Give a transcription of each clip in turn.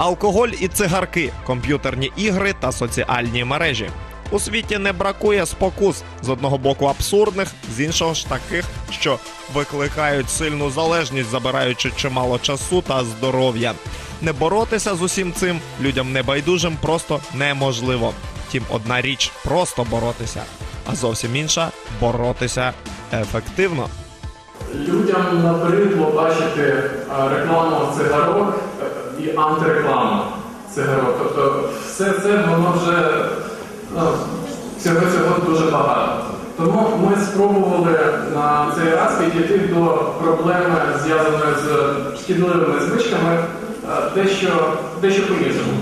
Алкоголь і цигарки, комп'ютерні ігри та соціальні мережі. У світі не бракує спокус з одного боку абсурдних, з іншого ж таких, що викликають сильну залежність, забираючи чимало часу та здоров'я. Не боротися з усім цим людям небайдужим просто неможливо. Втім, одна річ просто боротися, а зовсім інша боротися ефективно. Людям набридло бачити рекламу цигарок е, і антирекламу цигарок. Тобто все це воно вже ну, всього цього дуже багато. Тому ми спробували на цей раз підійти до проблеми, зв'язаної з шкідливими звичками, е, дещо, дещо по-іншому.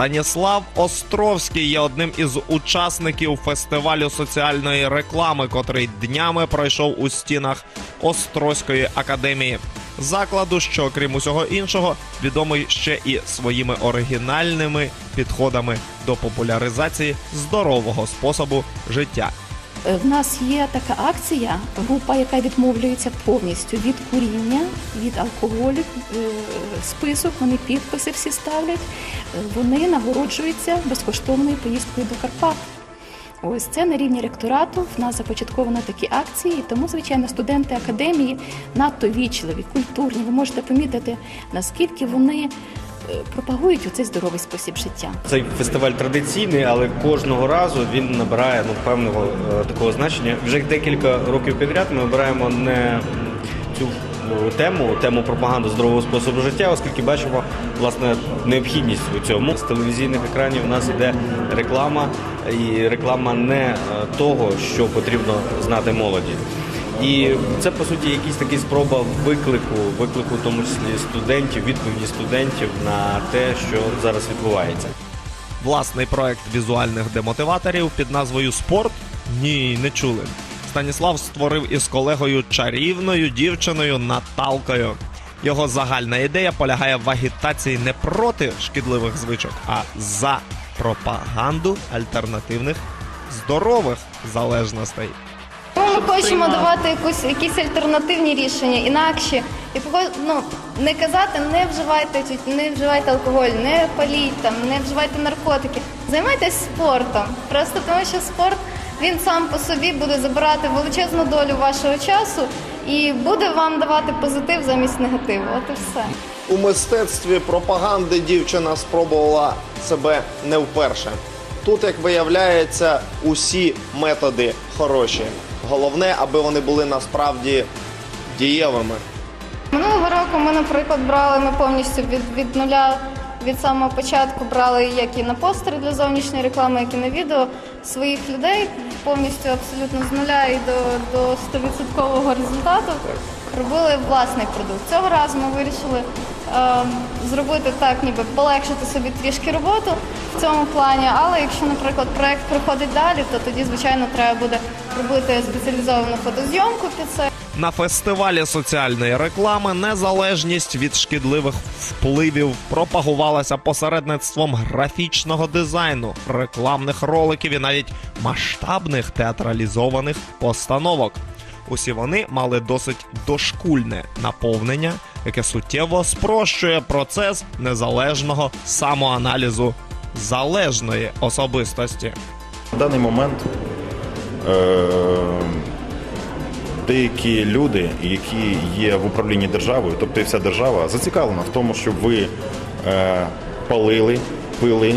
Станіслав Островський є одним із учасників фестивалю соціальної реклами, котрий днями пройшов у стінах Острозької академії. Закладу, що окрім усього іншого, відомий ще і своїми оригінальними підходами до популяризації здорового способу життя. Е, В нас є така акція, група, яка відмовлюється повністю від куріння, від алкоголю, е, список, вони підписи всі ставлять. Е, Вони нагороджуються безкоштовною поїздкою до Карпат. Ось це на рівні ректорату. В нас започатковано такі акції, тому, звичайно, студенти академії надто вічливі, культурні. Ви можете помітити, наскільки вони пропагують у цей здоровий спосіб життя. Цей фестиваль традиційний, але кожного разу він набирає ну, певного е, такого значення. Вже декілька років підряд ми обираємо не цю ну, тему, тему пропаганди здорового способу життя, оскільки бачимо власне необхідність у цьому. З телевізійних екранів у нас йде реклама, і реклама не е, того, що потрібно знати молоді. І це по суті якась така спроба виклику, виклику тому числі студентів, відповіді студентів на те, що зараз відбувається. Власний проект візуальних демотиваторів під назвою Спорт? Ні, не чули. Станіслав створив із колегою чарівною дівчиною Наталкою. Його загальна ідея полягає в агітації не проти шкідливих звичок, а за пропаганду альтернативних здорових залежностей. Ми хочемо давати якусь, якісь альтернативні рішення, інакші. І ну, не казати, не вживайте не вживайте алкоголь, не паліть там, не вживайте наркотики. Займайтесь спортом. Просто тому, що спорт він сам по собі буде забирати величезну долю вашого часу і буде вам давати позитив замість негативу. От і все. У мистецтві пропаганди дівчина спробувала себе не вперше. Тут, як виявляється, усі методи хороші. Головне, аби вони були насправді дієвими. Минулого року ми, наприклад, брали ми повністю від, від нуля, від самого початку брали як і на постери для зовнішньої реклами, як і на відео своїх людей повністю абсолютно з нуля і до, до 100% результату. Робили власний продукт. Цього разу ми вирішили е, зробити так, ніби полегшити собі трішки роботу в цьому плані. Але якщо, наприклад, проект проходить далі, то тоді, звичайно, треба буде робити спеціалізовану фотозйомку під це. На фестивалі соціальної реклами незалежність від шкідливих впливів пропагувалася посередництвом графічного дизайну, рекламних роликів і навіть масштабних театралізованих постановок. Усі вони мали досить дошкульне наповнення, яке суттєво спрощує процес незалежного самоаналізу залежної особистості. В даний момент е, деякі люди, які є в управлінні державою, тобто і вся держава, зацікавлена в тому, щоб ви е, палили, пили,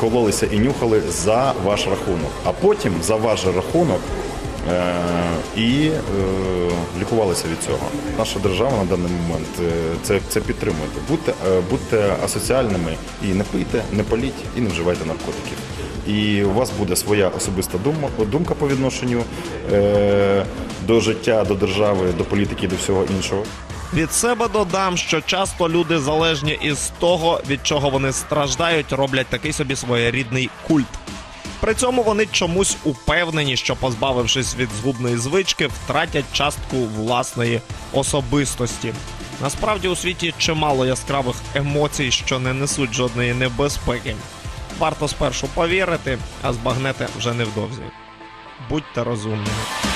кололися і нюхали за ваш рахунок, а потім за ваш рахунок. е, І е, лікувалися від цього. Наша держава на даний момент е, це, це підтримує. Будьте, будьте асоціальними і не пийте, не паліть і не вживайте наркотиків. І у вас буде своя особиста думка, по відношенню е, до життя, до держави, до політики, до всього іншого. Від себе додам, що часто люди залежні із того, від чого вони страждають, роблять такий собі своєрідний культ. При цьому вони чомусь упевнені, що позбавившись від згубної звички, втратять частку власної особистості. Насправді у світі чимало яскравих емоцій, що не несуть жодної небезпеки. Варто спершу повірити, а збагнете вже невдовзі. Будьте розумними.